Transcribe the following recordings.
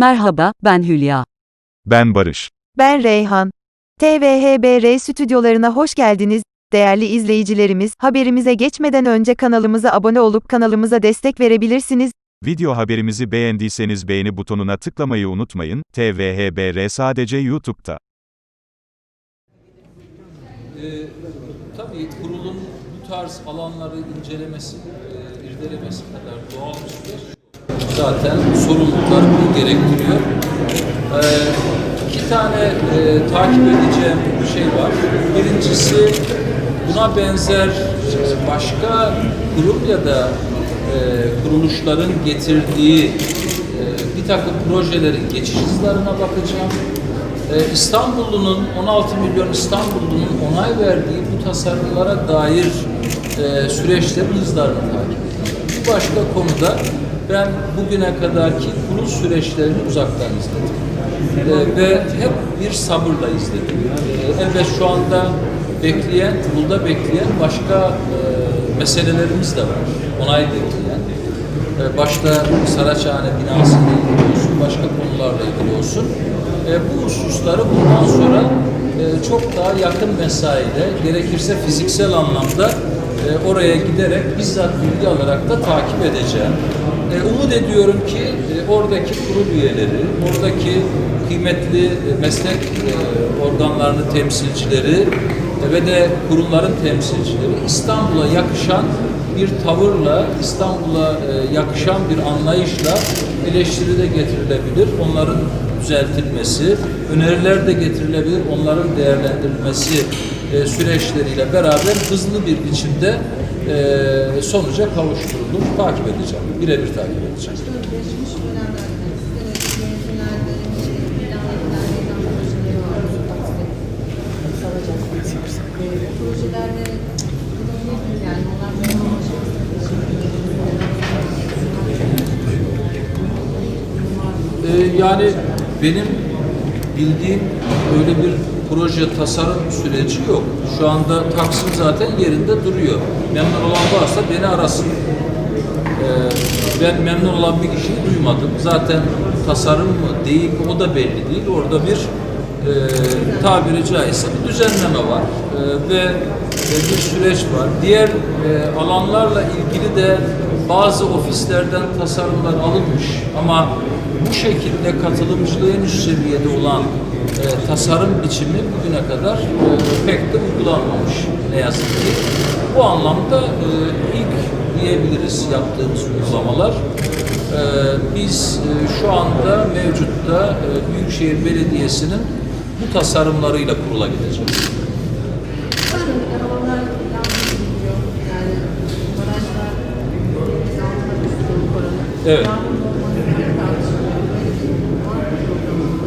Merhaba, ben Hülya. Ben Barış. Ben Reyhan. TVHBR stüdyolarına hoş geldiniz. Değerli izleyicilerimiz, haberimize geçmeden önce kanalımıza abone olup kanalımıza destek verebilirsiniz. Video haberimizi beğendiyseniz beğeni butonuna tıklamayı unutmayın. TVHBR sadece YouTube'da. Ee, tabii kurulun bu tarz alanları incelemesi, e, irdelemesi kadar doğal bir süreç. Zaten sorumluluklar bunu gerektiriyor. Ee, iki tane e, takip edeceğim bir şey var. Birincisi buna benzer e, başka kurum ya da e, kuruluşların getirdiği e, bir takım projelerin geçiş hızlarına bakacağım. Ee, İstanbullu'nun 16 milyon İstanbullu'nun onay verdiği bu tasarımlara dair e, süreçlerin hızlarını takip ediyorum. Bir başka konuda ben bugüne kadarki kurul süreçlerini uzaktan izledim. Ee, ve hep bir sabırla izledim. Ee, elbet şu anda bekleyen, kurulda bekleyen başka e, meselelerimiz de var. Onay bekleyen. Ee, başta Saraçhane binası ile ilgili olsun, başka konularla ilgili olsun. E, bu hususları bundan sonra e, çok daha yakın mesaide, gerekirse fiziksel anlamda e, oraya giderek bizzat bilgi alarak da takip edeceğim. E, umut ediyorum ki e, oradaki kurul üyeleri, oradaki kıymetli e, meslek organlarının temsilcileri ve de kurumların temsilcileri İstanbul'a yakışan bir tavırla, İstanbul'a yakışan bir anlayışla eleştiri de getirilebilir. Onların düzeltilmesi, öneriler de getirilebilir. Onların değerlendirilmesi süreçleriyle beraber hızlı bir biçimde e, sonuca kavuşturulur. Takip edeceğim. Birebir takip edeceğim. Ee, yani benim bildiğim öyle bir proje tasarım süreci yok. Şu anda Taksim zaten yerinde duruyor. Memnun olan varsa beni arasın. Ee, ben memnun olan bir kişiyi duymadım. Zaten tasarım mı değil o da belli değil. Orada bir e, tabiri caizse bir düzenleme var. E, ve e, bir süreç var. Diğer e, alanlarla ilgili de bazı ofislerden tasarımlar alınmış ama bu şekilde katılımcılığı en üst seviyede olan e, tasarım biçimi bugüne kadar e, pek de uygulanmamış ne yazık ki. Bu anlamda e, ilk diyebiliriz yaptığımız uygulamalar. E, biz e, şu anda mevcutta e, Büyükşehir Belediyesi'nin bu tasarımlarıyla kurula gideceğiz. Mı?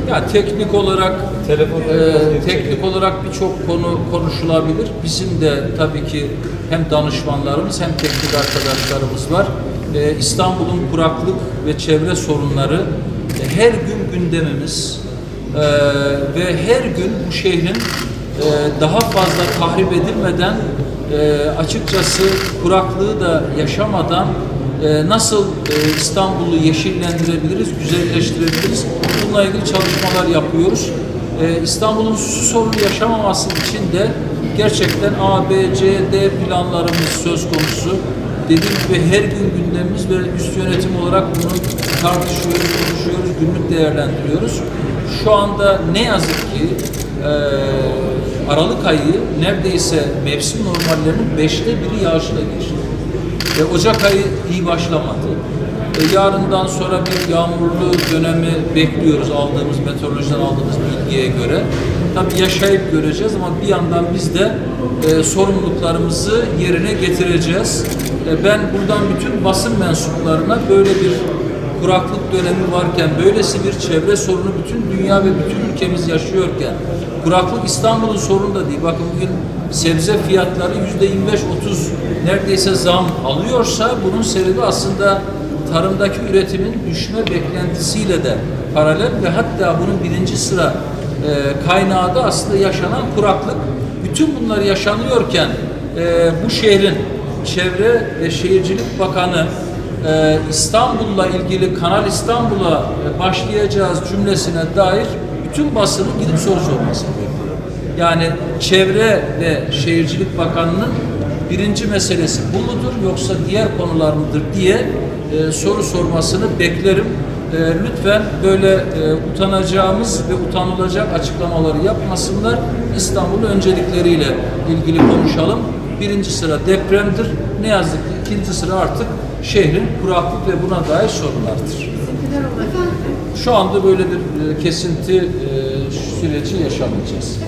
Ya teknik olarak e, teknik olarak birçok konu konuşulabilir. Bizim de tabii ki hem danışmanlarımız hem teknik arkadaşlarımız var. E, İstanbul'un kuraklık ve çevre sorunları e, her gün gündemimiz E, ve her gün bu şehrin e, daha fazla tahrip edilmeden e, açıkçası kuraklığı da yaşamadan e, nasıl e, İstanbul'u yeşillendirebiliriz, güzelleştirebiliriz? Bununla ilgili çalışmalar yapıyoruz. E, İstanbul'un su sorunu yaşamaması için de gerçekten A, B, C, D planlarımız söz konusu. Dediğim gibi her gün gündemimiz ve üst yönetim olarak bunu tartışıyoruz, konuşuyoruz, günlük değerlendiriyoruz. Şu anda ne yazık ki e, Aralık ayı neredeyse mevsim normallerinin beşte biri yağışla geçti. E, Ocak ayı iyi başlamadı. E, yarından sonra bir yağmurlu dönemi bekliyoruz aldığımız meteorolojiden aldığımız bilgiye göre. Tabii yaşayıp göreceğiz ama bir yandan biz de e, sorumluluklarımızı yerine getireceğiz. E, ben buradan bütün basın mensuplarına böyle bir kuraklık dönemi varken, böylesi bir çevre sorunu bütün dünya ve bütün ülkemiz yaşıyorken, kuraklık İstanbul'un sorunu da değil. Bakın bugün sebze fiyatları yüzde 25-30 neredeyse zam alıyorsa bunun sebebi aslında tarımdaki üretimin düşme beklentisiyle de paralel ve hatta bunun birinci sıra e, kaynağı da aslında yaşanan kuraklık. Bütün bunlar yaşanıyorken e, bu şehrin Çevre ve Şehircilik Bakanı e, İstanbul'la ilgili Kanal İstanbul'a e, başlayacağız cümlesine dair bütün basının gidip soru sormasını bekliyorum. Yani Çevre ve Şehircilik Bakanı'nın birinci meselesi bu mudur yoksa diğer konular mıdır diye e, soru sormasını beklerim. E, lütfen böyle utanacağımız ve utanılacak açıklamaları yapmasınlar. İstanbul öncelikleriyle ilgili konuşalım. Birinci sıra depremdir. Ne yazık ki ikinci sıra artık şehrin kuraklık ve buna dair sorunlardır. Şu anda böyle bir e, kesinti e, süreci yaşamayacağız.